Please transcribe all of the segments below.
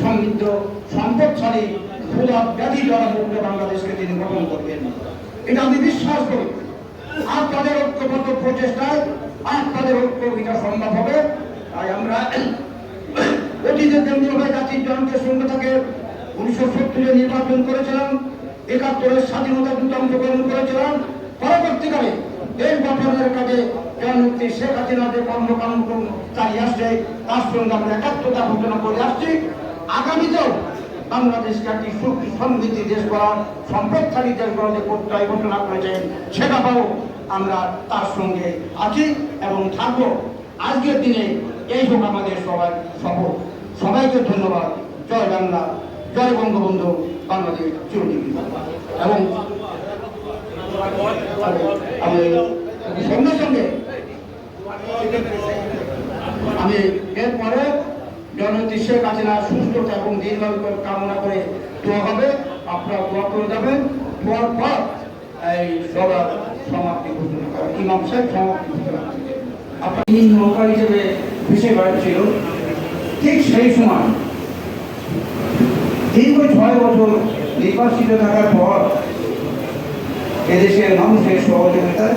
সমৃদ্ধ সম্পদশালী ভোলা ব্যাধি জনমুক্ত বাংলাদেশকে তিনি গঠন করবেন। এটা আমি বিশ্বাস করি। আর তাদের ঐক্যবদ্ধ প্রচেষ্টায় আর তাদের ঐক্য এটা সম্ভব হবে। তাই আমরা অতীতে কেন্দ্রীয় জাতির জনকের সঙ্গে থাকে উনিশশো সত্তরে নির্বাচন করেছিলাম, একাত্তরের স্বাধীনতা যুদ্ধ অংশগ্রহণ করেছিলাম। পরবর্তীকালে এই গঠনের কাজে জনমুক্তি শেখ হাসিনা যে কর্মকাণ্ড চালিয়ে আসছে তার সঙ্গে আমরা একাত্মতা ঘোষণা করে আসছি। আগামীতেও বাংলাদেশকে একটি সুখ সমৃদ্ধি দেশ করার সম্পদশালী দেশ করার যে প্রত্যয় ঘোষণা করেছেন সেটাও আমরা তার সঙ্গে আছি এবং থাকব। আজকের দিনে এই হোক আমাদের সবাই শপথ। সবাইকে ধন্যবাদ। জয় বাংলা, জয় বঙ্গবন্ধু, বাংলাদেশ চিরজীবী এবং আমি আমি এরপরে জননেত্রী শেখ হাসিনা সুস্থতা এবং দীর্ঘায়ু কামনা করে দোয়া হবে। আপনারা দোয়া করে যাবেন। দোয়ার পর এই সবার সমাপ্তি ঘোষণা করা ইমাম সাহেব সমাপ্তি ঘোষণা আপনার নৌকা হিসেবে ভেসে বেড়াচ্ছিল ঠিক সেই সময় দীর্ঘ ছয় বছর নির্বাচিত থাকার পর এদেশের মানুষের সহযোগিতায়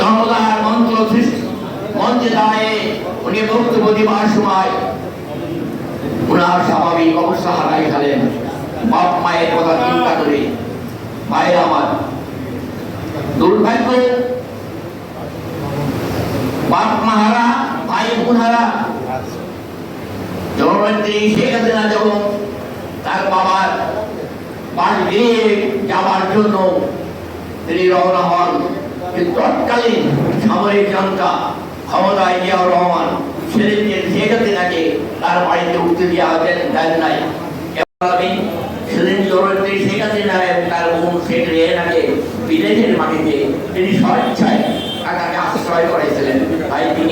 জনতার সৃষ্টি মঞ্চে দাঁড়িয়ে উনি বক্তব্য দিবার সময় ওনার স্বাভাবিক অবস্থা হারাই গেলেন বাপ মায়ের কথা চিন্তা করে মায়ের আমার, দুর্ভাগ্য বাপ মাহারা, ভাই বোনারা জননেত্রী শেখ হাসিনা যখন তার বাবার বাড়ি যাওয়ার জন্য তিনি রওনা হন তৎকালীন সামরিক জনতা ক্ষমতায় জিয়াউর রহমান সেদিন যে শেখ হাসিনাকে তার বাড়িতে উঠতে দেওয়া দেন নাই।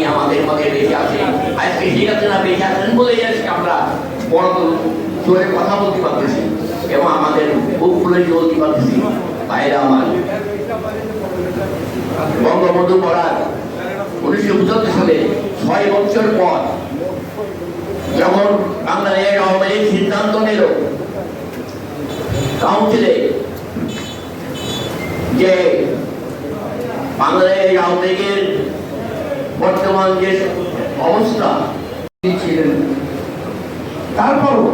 আমাদের বড় জোরে কথা বলতে পারতেছি এবং আমাদের বুক ফুলে বাইরে আমার বঙ্গবন্ধু পড়ার উনিশশো পঁচাত্তর সালে ছয় বছর পর যখন বাংলাদেশ আওয়ামী লীগ সিদ্ধান্ত নিল, কাউন্সিলে যে বাংলাদেশ আওয়ামী লীগের বর্তমান যে অবস্থা ছিলেন। তারপরও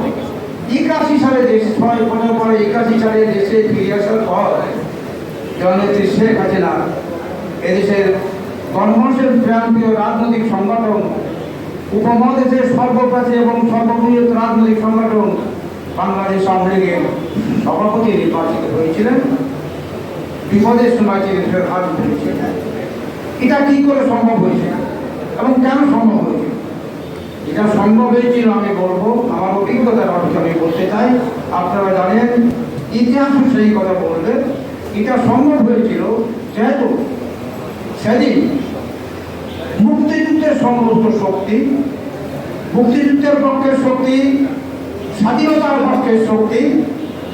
একাশি সালে দেশে ছয় বছর পরে একাশি সালে দেশে ফিরে আসার পর জননেত্রী শেখ হাসিনা এদেশের গণমানুষের প্রান্তীয় রাজনৈতিক সংগঠন, উপমহাদেশের সর্বপ্রাচী এবং সর্ববৃহৎ রাজনৈতিক সংগঠন বাংলাদেশ আওয়ামী লীগের সভাপতি নির্বাচিত হয়েছিলেন। বিপদের সময় তিনি ফের হাত ধরেছিলেন। এটা কি করে সম্ভব হয়েছে এবং কেন সম্ভব হয়েছে? এটা সম্ভব হয়েছিল, আমি বলব, আমার অভিজ্ঞতার অর্থে আমি বলতে চাই, আপনারা জানেন, ইতিহাস সেই কথা বলবে এটা সম্ভব হয়েছিল যেহেতু সেদিন মুক্তিযুদ্ধের সমস্ত শক্তি, মুক্তিযুদ্ধের পক্ষের শক্তি, স্বাধীনতার পক্ষের শক্তি,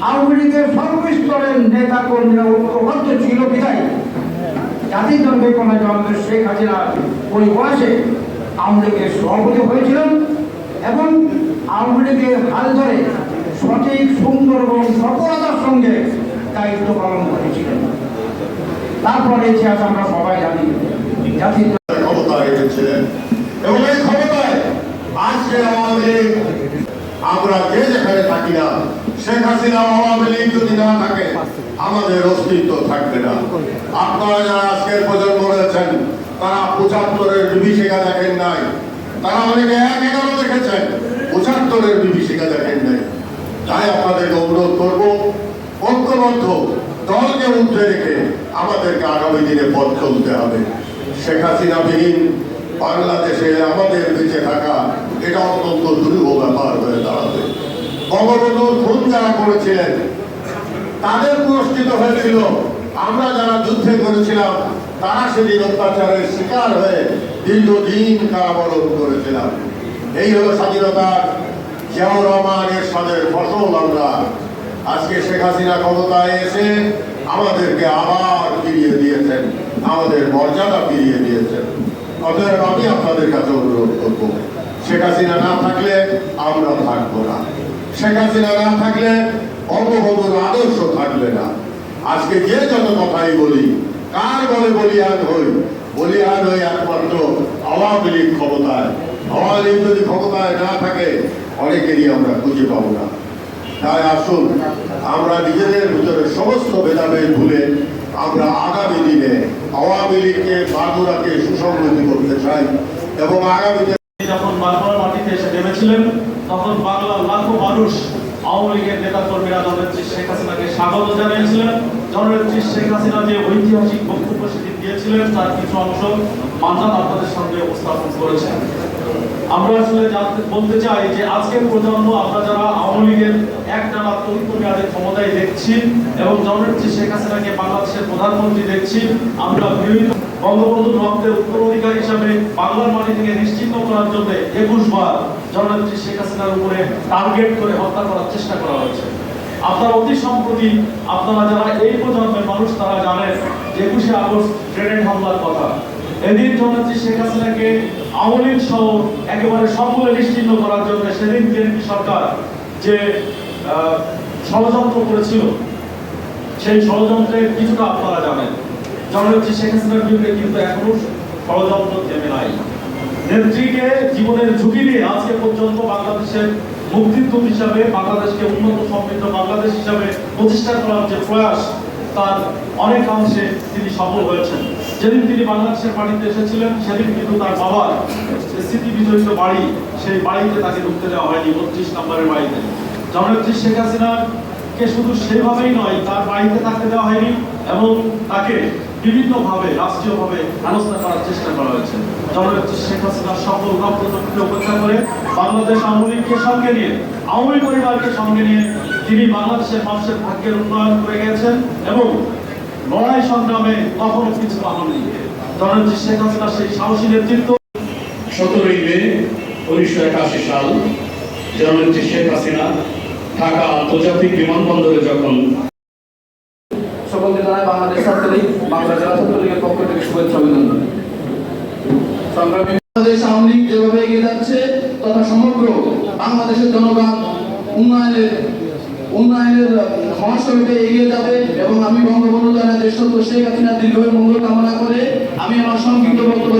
আওয়ামী লীগের সর্বস্তরের নেতা কর্মীরা ঐক্যবদ্ধ ছিল বিদায়। জাতির জন্মে কোনো জন্মের শেখ হাসিনা ওই বয়সে আওয়ামী লীগের সভাপতি হয়েছিলেন এবং আওয়ামী লীগের হাল ধরে সঠিক, সুন্দর এবং সফলতার সঙ্গে দায়িত্ব পালন করেছিলেন। তারপরে ইতিহাস আমরা সবাই জানি রেখেছিলেন এবং এই ক্ষমতায় আজকে আওয়ামী লীগ, আমরা যে যেখানে থাকি না, শেখ হাসিনা আওয়ামী লীগ যদি না থাকে, আমাদের অস্তিত্ব থাকবে না। আপনারা যারা আজকের প্রজন্ম রয়েছেন, তারা পঁচাত্তরের বিভীষিকা দেখেন নাই। তারা অনেকে এক এগারো দেখেছেন, পঁচাত্তরের বিভীষিকা দেখেন নাই। তাই আপনাদেরকে অনুরোধ করব, ঐক্যবদ্ধ দলকে উঠে রেখে আমাদেরকে আগামী দিনে পথ চলতে হবে। শেখ হাসিনা বিহীন বাংলাদেশে আমাদের বেঁচে থাকা, এটা অত্যন্ত দুরূহ ব্যাপার হয়ে দাঁড়াবে। বঙ্গবন্ধুর খুন যারা করেছিলেন, তাদের পুরস্কৃত হয়েছিল। আমরা যারা যুদ্ধে করেছিলাম, তারা সেদিন অত্যাচারের শিকার হয়ে দীর্ঘদিন কারাবরণ করেছিলাম। এই হলো স্বাধীনতার জিয়াউর রহমানের সাদের ফসল আমরা আজকে শেখ হাসিনা ক্ষমতায় এসে আমাদেরকে আবার ফিরিয়ে দিয়েছেন। আমাদের মর্যাদা ফিরিয়ে দিয়েছেন। অতএব আমি আপনাদের কাছে অনুরোধ করব, শেখ হাসিনা না থাকলে আমরা থাকব না। শেখ হাসিনা না থাকলে বঙ্গবন্ধুর আদর্শ থাকবে না। আজকে যে যত কথাই বলি, কার বলে বলিয়ান হই? বলিয়ান হই একমাত্র আওয়ামী লীগ ক্ষমতায়। আওয়ামী লীগ যদি ক্ষমতায় না থাকে, অনেকেরই আমরা খুঁজে পাবো না। তাই আসুন, আমরা নিজেদের ভিতরে সমস্ত ভেদাভেদ ভুলে আমরা আগামী দিনে আওয়ামী লীগকে বাগুড়াকে সুসংগতি করতে চাই এবং আগামীতে যখন বাংলার মাটিতে এসে নেমেছিলেন, তখন বাংলার লাখো মানুষ আওয়ামী লীগের নেতা কর্মীরা জননেত্রী শেখ হাসিনাকে স্বাগত জানিয়েছিলেন। জননেত্রী শেখ হাসিনা যে ঐতিহাসিক বক্তব্য সেদিন দিয়েছিলেন, তার কিছু অংশ মান্দান আপনাদের সঙ্গে উপস্থাপন করেছেন। আমরা আসলে বলতে চাই যে আজকের প্রজন্ম, আমরা যারা আওয়ামী লীগের এক টানা তরিত ক্ষমতায় দেখছি এবং জননেত্রী শেখ হাসিনাকে বাংলাদেশের প্রধানমন্ত্রী দেখছি। আমরা বিভিন্ন বঙ্গবন্ধু রক্তের উত্তরাধিকার হিসাবে বাংলার মাটি থেকে নিশ্চিন্ন করার জন্য একুশ বার জননেত্রী শেখ হাসিনার উপরে টার্গেট করে হত্যা করার চেষ্টা করা হয়েছে। আপনার অতি সম্প্রতি আপনারা যারা এই প্রজন্মের মানুষ, তারা জানেন একুশে আগস্ট গ্রেনেড হামলার কথা। এদিন জননেত্রী শেখ হাসিনাকে আওয়ামী সহ একেবারে সকলে নিশ্চিন্ন করার জন্য সেদিন বিএনপি সরকার যে ষড়যন্ত্র করেছিল। সেই ষড়যন্ত্রের কিছুটা আপনারা জানেন। জননেত্রী শেখ হাসিনার বিরুদ্ধে কিন্তু এখনও ষড়যন্ত্র থেমে নাই। নেত্রীকে জীবনের ঝুঁকি নিয়ে আজকে পর্যন্ত বাংলাদেশের মুক্তিদূত হিসাবে বাংলাদেশকে উন্নত সমৃদ্ধ বাংলাদেশ হিসাবে প্রতিষ্ঠা করার যে প্রয়াস, তার অনেকাংশে তিনি সফল হয়েছেন। যেদিন তিনি বাংলাদেশের বাড়িতে এসেছিলেন, সেদিন কিন্তু তার বাবার স্মৃতি বিজড়িত বাড়ি, সেই বাড়িতে তাকে ঢুকতে দেওয়া হয়নি, বত্রিশ নম্বরের বাড়িতে। জননেত্রী শেখ হাসিনার কে শুধু সেভাবেই নয়, তার বাড়িতে থাকতে দেওয়া হয়নি এবং তাকে বিভিন্নভাবে, রাষ্ট্রীয়ভাবে হেনস্থা করার চেষ্টা করা হয়েছে। জননেত্রী শেখ হাসিনার সকল রক্তচক্ষুকে উপেক্ষা করে বাংলাদেশ আওয়ামী লীগকে সঙ্গে নিয়ে, আওয়ামী পরিবারকে সঙ্গে নিয়ে তিনি বাংলাদেশের মানুষের ভাগ্যের উন্নয়ন করে গেছেন এবং লড়াই সংগ্রামে কখনো কিছু পাননি। জননেত্রী শেখ হাসিনার সেই সাহসী নেতৃত্ব সতেরোই মে উনিশশো একাশি সাল জননেত্রী শেখ হাসিনা ঢাকা আন্তর্জাতিক বিমানবন্দরে যখন সকলকে জানাই বাংলাদেশ ছাত্রলীগ বাংলা জেলা ছাত্রলীগের পক্ষ থেকে শুভেচ্ছা অভিনন্দন। সংগ্রামী বাংলাদেশ আওয়ামী লীগ যেভাবে এগিয়ে যাচ্ছে, তথা সমগ্র বাংলাদেশের জনগণ উন্নয়নের উন্নয়নের মহাসড়কে এগিয়ে যাবে এবং আমি বঙ্গবন্ধু দ্বারা দেশত্ব শেখ হাসিনার দীর্ঘ মঙ্গল কামনা করে আমি আমার সংক্ষিপ্ত বক্তব্য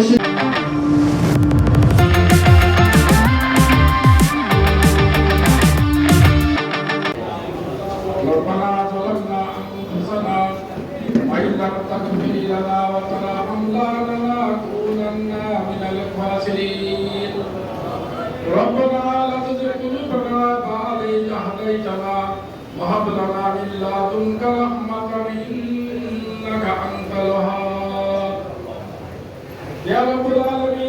من الخاسرين ربنا لا تزغ قلوبنا بعد إذ هديتنا وهب لنا من لدنك رحمة إنك أنت الوهاب يا رب العالمين